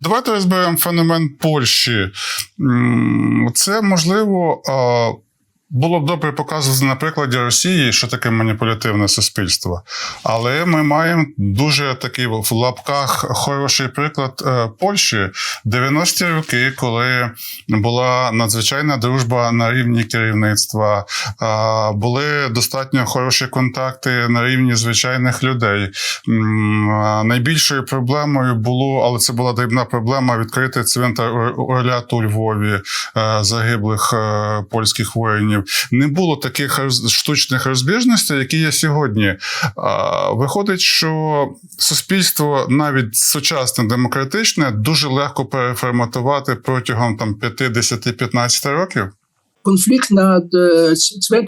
Давайте розберемо феномен Польщі. Це можливо. Було б добре показувати на прикладі Росії, що таке маніпулятивне суспільство. Але ми маємо дуже такий в лапках хороший приклад е, Польщі 90-ті роки, коли була надзвичайна дружба на рівні керівництва, а, були достатньо хороші контакти на рівні звичайних людей. Найбільшою проблемою було, але це була дрібна проблема, відкрити цвинтар Орляту у Львові е, загиблих е, польських воїнів. Не було таких штучних розбіжностей, які є сьогодні. Виходить, що суспільство, навіть сучасне демократичне, дуже легко переформатувати протягом там 5-10-15 років. конфлікт над е, ц- е,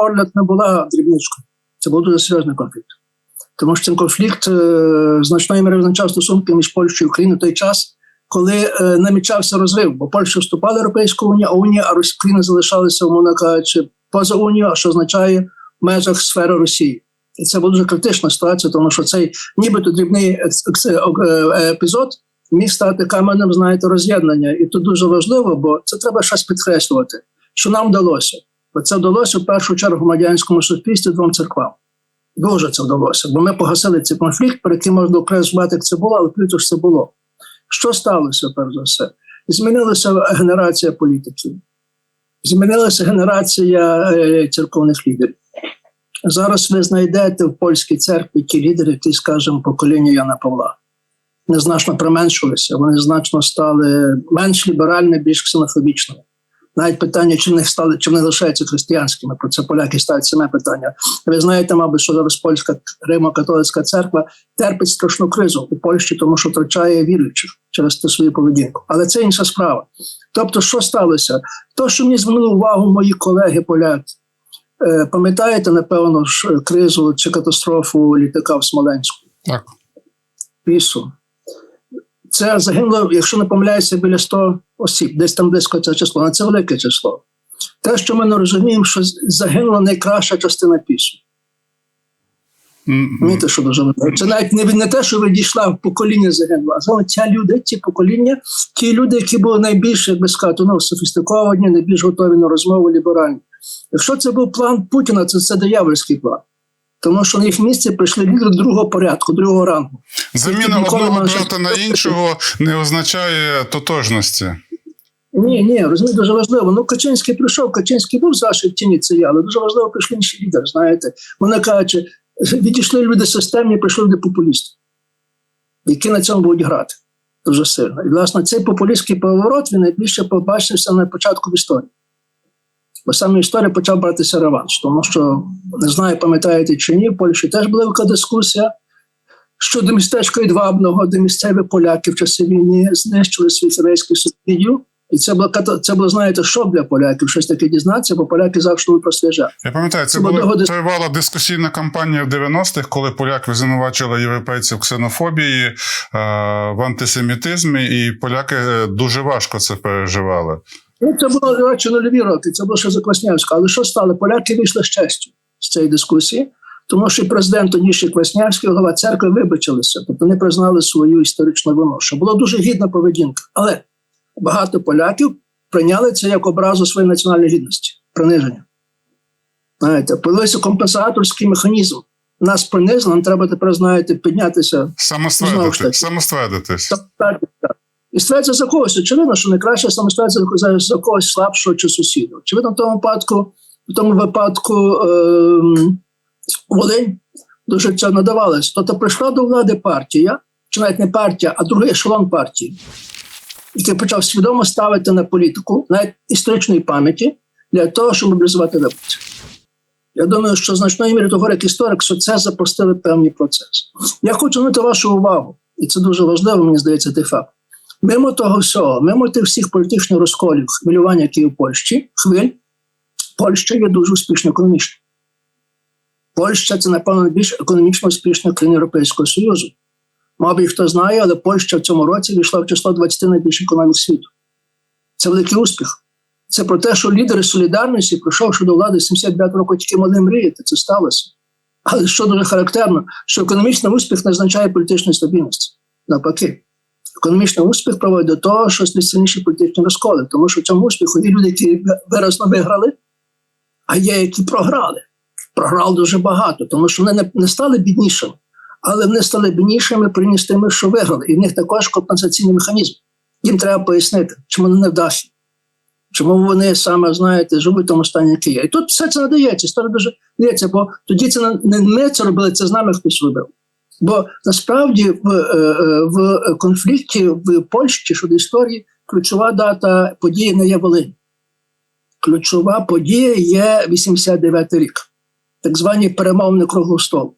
Орлят не була дрібничкою. Це був дуже серйозний конфлікт. Тому що цей конфлікт е, значною мірою визначав стосунки між Польщею і Україною той час, коли е, намічався розрив, бо Польща вступала в Європейську унію, а Унія, а Україна залишалася, умовно кажучи, поза Унією, а що означає в межах сфери Росії. І це була дуже критична ситуація, тому що цей нібито дрібний е, е, епізод міг стати каменем, знаєте, роз'єднання. І тут дуже важливо, бо це треба щось підкреслювати що нам вдалося. Бо це вдалося в першу чергу громадянському суспільстві двом церквам. Дуже це вдалося, бо ми погасили цей конфлікт, про який можна окреслювати, як це було, але плюс це було. Що сталося, перш за все? Змінилася генерація політиків, змінилася генерація е, церковних лідерів. Зараз ви знайдете в польській церкві ті лідери, які, скажімо, покоління Яна Павла. Вони значно применшилися, вони значно стали менш ліберальними, більш ксенофобічними. Навіть питання, чи вони стали, чи вони лишаються християнськими, про це поляки ставлять саме питання. Ви знаєте, мабуть, що зараз польська Римо-католицька церква терпить страшну кризу у Польщі, тому що втрачає віруючих через ту свою поведінку. Але це інша справа. Тобто, що сталося? То, що мені звернули увагу мої колеги поляки. Е, Пам'ятаєте, напевно, ж кризу чи катастрофу літака в Смоленську? Так. Пісу. Це загинуло, якщо не помиляюся, біля 100 осіб, десь там близько це число, але це велике число. Те, що ми не розуміємо, що загинула найкраща частина пісу. М, Розумієте, що дуже важливо. Це навіть не, не те, що відійшла в покоління загинула, а саме ця люди, ці покоління, ті люди, які були найбільш, як би сказати, ну, софістиковані, найбільш готові на розмову, ліберальні. Якщо це був план Путіна, це, це диявольський план. Тому що на їх місці прийшли лідери другого порядку, другого рангу. Заміна одного брата на іншого не означає тотожності. Ні, ні, розумієте, дуже важливо. Ну, Качинський прийшов, Качинський був завжди в тіні це я, але дуже важливо прийшли інші лідери. Знаєте, вони кажуть, відійшли люди системні, прийшли люди популісти, які на цьому будуть грати дуже сильно. І, власне, цей популістський поворот він найбільше побачився на початку в історії. Бо саме історія почав братися реванш, тому що не знаю, пам'ятаєте чи ні, в Польщі теж була велика дискусія щодо містечка Ідвабного, де місцеві поляки в часи війни знищили свій єврейський сусідів. І це було це було, знаєте, шок для поляків, щось таке дізнатися, бо поляки завжди про свіже. Я пам'ятаю, це Це була дис- тривала дискусійна кампанія в 90-х, коли поляки звинувачили європейців в ксенофобії, е, в антисемітизмі, і поляки е, дуже важко це переживали. Ну, це було до речі, нульові роки, це було ще за Кваснявська. Але що стало? Поляки вийшли з честю з цієї дискусії, тому що президент Оніші Кваснявський, голова церкви, вибачилися, тобто вони признали свою історичну вину, що була дуже гідна поведінка. Але багато поляків прийняли це як образу своєї національної гідності, приниження. Знаєте, появився компенсаторський механізм. Нас принизили, нам треба тепер, знаєте, піднятися ж самоствердитись. так, так, так. І за когось. Очевидно, що не краще самостверджується за, когось слабшого чи сусіда. Очевидно, в тому випадку, в тому випадку ем, Волинь дуже це надавалося. Тобто прийшла до влади партія, чи навіть не партія, а другий ешелон партії, який почав свідомо ставити на політику, навіть історичної пам'яті, для того, щоб мобілізувати виборців. Я думаю, що значною мірою того, як історик, що це запустили певний процес. Я хочу звернути вашу увагу, і це дуже важливо, мені здається, той факт. Мимо того всього, мимо тих всіх політичних розколів, хвилювання, які є в Польщі, хвиль, Польща є дуже успішно економічно. Польща це, напевно, найбільш економічно успішна країна Європейського Союзу. Мабуть, хто знає, але Польща в цьому році війшла в число 20 найбільших економік світу. Це великий успіх. Це про те, що лідери солідарності, прийшовши до влади 79 року, тільки могли мріяти, це сталося. Але що дуже характерно, що економічний успіх не означає політичної стабільності. Навпаки, Економічний успіх приводить до того, що сильніші політичні розколи, тому що в цьому успіху є люди, які виразно виграли, а є, які програли. Програли дуже багато, тому що вони не, стали біднішими, але вони стали біднішими з тими, що виграли. І в них також компенсаційний механізм. Їм треба пояснити, чому вони не вдасться. Чому вони саме знаєте, живуть в тому стані, який є. І тут все це надається, історія дуже дається, бо тоді це не ми це робили, це з нами хтось робив. Бо насправді в, е, е, в конфлікті в Польщі щодо історії ключова дата події не є Волинь. Ключова подія є 89 рік, так звані перемовини круглого столу.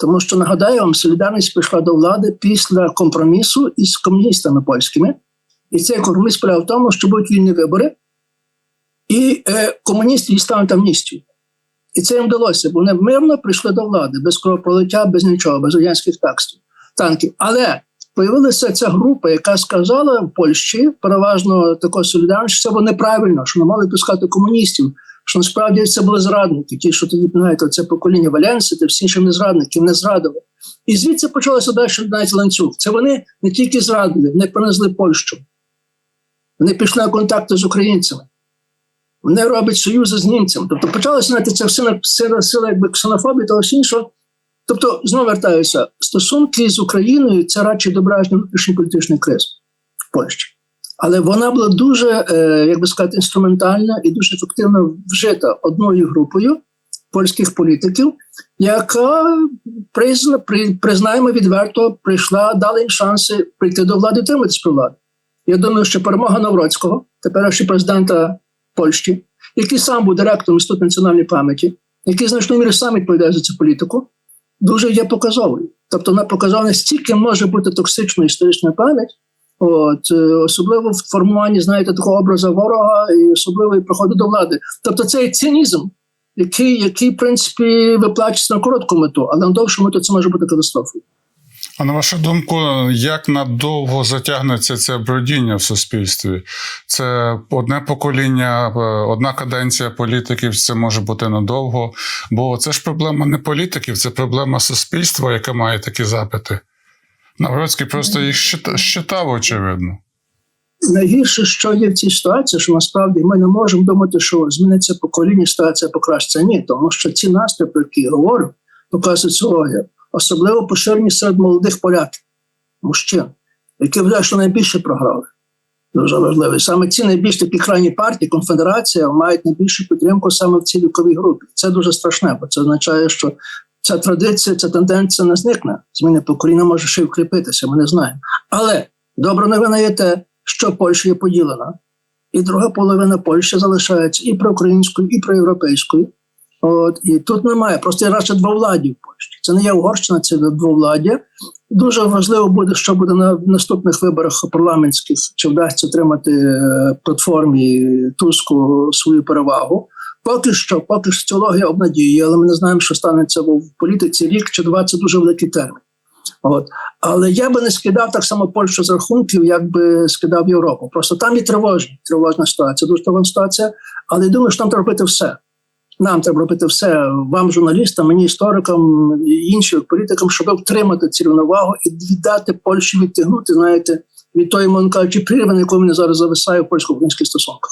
Тому що нагадаю вам, солідарність прийшла до влади після компромісу із комуністами польськими. І цей компроміс полягав в тому, що будуть вільні вибори, і е, комуністи дістануть амністію. І це їм вдалося, бо вони мирно прийшли до влади без кровопролиття, без нічого, без радянських такстів, танків. Але появилася ця група, яка сказала в Польщі, переважно також солідарність, що це було неправильно, що не мали пускати комуністів, що насправді це були зрадники. Ті, що тоді знаєте, це покоління Валенси, та всі інші не зрадники, не зрадили. І звідси почалося далі навіть ланцюг. Це вони не тільки зрадили, вони понесли Польщу. Вони пішли на контакти з українцями. Вони роблять союзи з німцями. Тобто почалося знаєте, це все сила, сила якби ксенофобії та ось іншого. Тобто, знову вертаюся, стосунки з Україною це радше дображний внутрішній політичний криз в Польщі. Але вона була дуже, е, як би сказати, інструментальна і дуже ефективно вжита одною групою польських політиків, яка призна, при, признаємо відверто прийшла, дала їм шанси прийти до влади, триматись при владі. Я думаю, що перемога Навроцького, теперішнього президента Польщі, який сам був директором Інституту національної пам'яті, який значною мірою сам відповідає за цю політику, дуже є показовою. Тобто вона показала, настільки може бути токсичною історична пам'ять, от, е, особливо в формуванні, знаєте, такого образу ворога і особливо і приходу до влади. Тобто цей цинізм, який, який в принципі, виплачується на коротку мету, але на довшу мету це може бути катастрофою. А на вашу думку, як надовго затягнеться це бродіння в суспільстві? Це одне покоління, е, одна каденція політиків, це може бути надовго. Бо це ж проблема не політиків, це проблема суспільства, яке має такі запити. Навроцький просто їх щитав, очевидно. Найгірше, що є в цій ситуації, що насправді ми не можемо думати, що зміниться покоління, ситуація покращиться. Ні, тому що ці настрої, про які я говорю, показують соціологія, особливо поширені серед молодих поляків, мужчин, які вважають, що найбільше програли. Дуже важливо. Саме ці найбільш такі крайні партії, конфедерація, мають найбільшу підтримку саме в цій віковій групі. Це дуже страшне, бо це означає, що ця традиція, ця тенденція не зникне. Зміни покоління може ще й укріпитися, ми не знаємо. Але добра новина є те, що Польща є поділена, і друга половина Польщі залишається і проукраїнською, і проєвропейською. От і тут немає просто радше двовладдя в Польщі. Це не є Угорщина, це двовладдя. Дуже важливо буде, що буде на наступних виборах парламентських, чи вдасться отримати е, платформі Туску свою перевагу. Поки що, поки що соціологія обнадіює, але ми не знаємо, що станеться в політиці рік чи два. Це дуже великий термін. От. Але я би не скидав так само Польщу з рахунків, як би скидав Європу. Просто там є тривожні, тривожна ситуація, дуже тривожна ситуація. Але я думаю, що там треба робити все. Нам треба робити все, вам, журналістам, мені, історикам і іншим політикам, щоб втримати цю рівновагу і віддати Польщі відтягнути, знаєте, від тої, монкачі прірви, на якому вони зараз зависає в польсько-українських стосунках.